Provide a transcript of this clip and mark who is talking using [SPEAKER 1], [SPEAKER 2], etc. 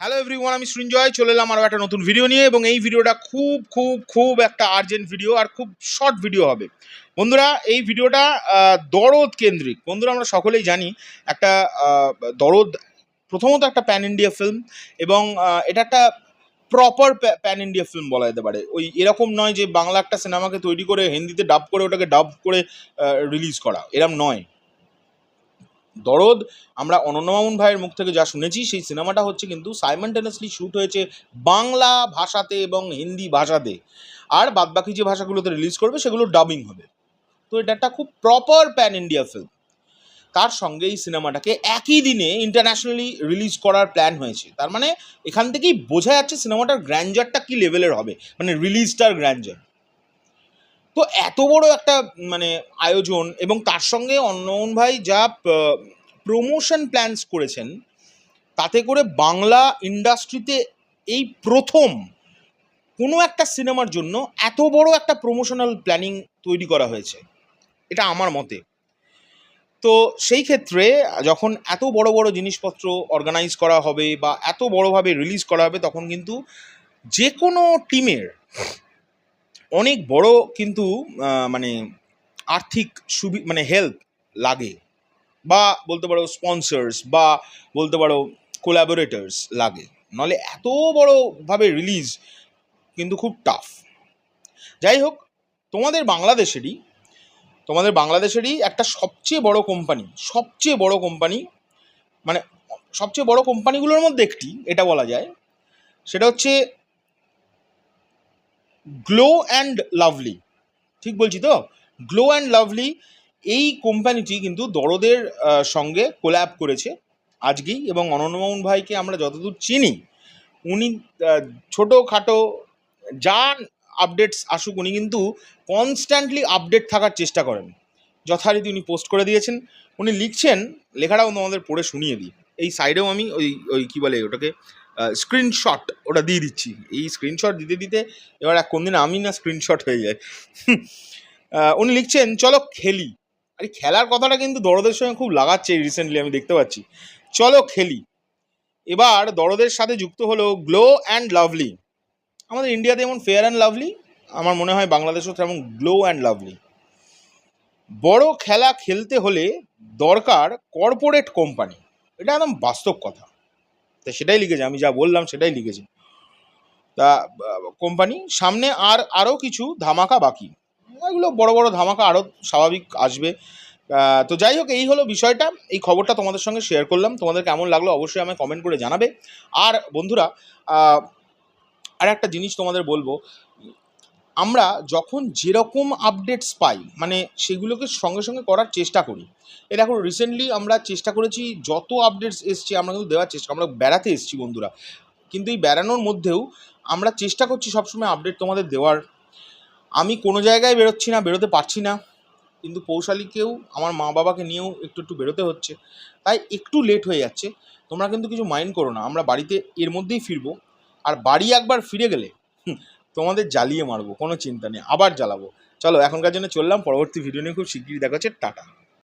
[SPEAKER 1] Hello everyone আমি সৃঞ্জয়, চলে এলাম আরও একটা নতুন ভিডিও নিয়ে এবং এই ভিডিওটা খুব খুব খুব একটা আর্জেন্ট ভিডিও আর খুব শর্ট ভিডিও হবে। বন্ধুরা, এই ভিডিওটা দরদ কেন্দ্রিক। বন্ধুরা, আমরা সকলেই জানি একটা দরদ প্রথমত একটা প্যান ইন্ডিয়া ফিল্ম এবং এটা একটা প্রপার প্যান ইন্ডিয়া ফিল্ম বলা যেতে পারে। ওই এরকম নয় যে বাংলা একটা সিনেমাকে তৈরি করে হিন্দিতে ডাব করে ওটাকে ডাব করে রিলিজ করা। এরম নয়। দরদ। আমরা অনন্য মামুন ভাইয়ের মুখ থেকে যা শুনেছি, সেই সিনেমাটা হচ্ছে কিন্তু সাইমান্টেনাসলি শ্যুট হয়েছে বাংলা ভাষাতে এবং হিন্দি ভাষাতে। আর বাদবাকি যে ভাষাগুলোতে রিলিজ করবে, সেগুলো ডাবিং হবে। তো এটা একটা খুব প্রপার প্যান ইন্ডিয়া ফিল্ম তার সঙ্গে এই সিনেমাটাকে একই দিনে ইন্টারন্যাশনালি রিলিজ করার প্ল্যান হয়েছে। তার মানে এখান থেকেই বোঝা যাচ্ছে সিনেমাটার গ্র্যান্ডারটা কি লেভেলের হবে। মানে রিলিজটার গ্র্যান্ডার তো এত বড় একটা মানে আয়োজন এবং তার সঙ্গে অন্নমোহন ভাই যা প্রমোশন প্ল্যানস করেছেন, তাতে করে বাংলা ইন্ডাস্ট্রিতে এই প্রথম কোনো একটা সিনেমার জন্য এত বড় একটা প্রমোশনাল প্ল্যানিং তৈরি করা হয়েছে। এটা আমার মতে। তো সেই ক্ষেত্রে যখন এত বড় বড় জিনিসপত্র অর্গানাইজ করা হবে বা এত বড়ভাবে রিলিজ করা হবে, তখন কিন্তু যে কোনো টিমের অনেক বড় কিন্তু মানে আর্থিক সুবি মানে হেল্প লাগে। বা বলতে পারো স্পন্সর্স বা বলতে পারো কোলাবোরেটার্স লাগে। নাহলে এত বড়োভাবে রিলিজ কিন্তু খুব টাফ যাই হোক, তোমাদের বাংলাদেশেরই তোমাদের বাংলাদেশেরই একটা সবচেয়ে বড় কোম্পানি সবচেয়ে বড় কোম্পানি মানে সবচেয়ে বড় কোম্পানিগুলোর মধ্যে একটি, এটা বলা যায়। সেটা হচ্ছে গ্লো অ্যান্ড লাভলি ঠিক বলছি তো? গ্লো অ্যান্ড লাভলি এই কোম্পানিটি কিন্তু দরদের সঙ্গে কোল্যাব করেছে আজকেই এবং অনন্যমোহন ভাইকে আমরা যতদূর চিনি উনি আহ, ছোটোখাটো যা আপডেটস আসুক উনি কিন্তু কনস্ট্যান্টলি আপডেট থাকার চেষ্টা করেন। যথারীতি উনি পোস্ট করে দিয়েছেন। উনি লিখছেন লেখাটাও তোমাদের পড়ে শুনিয়ে দিই। এই সাইডেও আমি ওই ওই কী বলে ওটাকে স্ক্রিনশট ওটা দিয়ে দিচ্ছি। এই স্ক্রিনশট দিতে দিতে এবার এক কোন দিন আমি না স্ক্রিনশট হয়ে যায় উনি লিখছেন, চলো খেলি। আরে খেলার কথাটা কিন্তু দরদের সঙ্গে খুব লাগাচ্ছে রিসেন্টলি আমি দেখতে পাচ্ছি। চলো খেলি। এবার দরদের সাথে যুক্ত হলো গ্লো অ্যান্ড লাভলি আমাদের ইন্ডিয়াতে যেমন ফেয়ার অ্যান্ড লাভলি আমার মনে হয় বাংলাদেশও তেমন গ্লো অ্যান্ড লাভলি বড় খেলা খেলতে হলে দরকার কর্পোরেট কোম্পানি এটা একদম বাস্তব কথা। তা সেটাই লিখেছে, আমি যা বললাম সেটাই লিখেছে। তা কোম্পানি সামনে আর আরও কিছু ধামাকা বাকি। এগুলো বড় বড় ধামাকা আরও স্বাভাবিক আসবে। তো যাই হোক, এই হলো বিষয়টা। এই খবরটা তোমাদের সঙ্গে শেয়ার করলাম। তোমাদের কেমন লাগল অবশ্যই আমায় কমেন্ট করে জানাবে। আর বন্ধুরা আর একটা জিনিস তোমাদের বলব। আমরা যখন যেরকম আপডেটস পাই মানে সেগুলোকে সঙ্গে সঙ্গে করার চেষ্টা করি। এ দেখো রিসেন্টলি আমরা চেষ্টা করেছি, যত আপডেটস এসছে, আমরা কিন্তু দেওয়ার চেষ্টা, আমরা বেড়াতে এসেছি বন্ধুরা। কিন্তু এই বেড়ানোর মধ্যেও আমরা চেষ্টা করছি সবসময় আপডেট তোমাদের দেওয়ার। আমি কোনো জায়গায় বেরোচ্ছি না, বেরোতে পারছি না। কিন্তু পৌশালীকেও, আমার মা বাবাকে নিয়েও একটু একটু বেরোতে হচ্ছে। তাই একটু লেট হয়ে যাচ্ছে। তোমরা কিন্তু কিছু মাইন্ড করো না, আমরা বাড়িতে এর মধ্যেই ফিরবো। আর বাড়ি একবার ফিরে গেলে তোমাদের জ্বালিয়ে মারবো, কোনো চিন্তা নেই, আবার জ্বালাবো। চলো, এখনকার জন্য চললাম, পরবর্তী ভিডিও নিয়ে খুব শিগগিরই দেখা হচ্ছে, টাটা।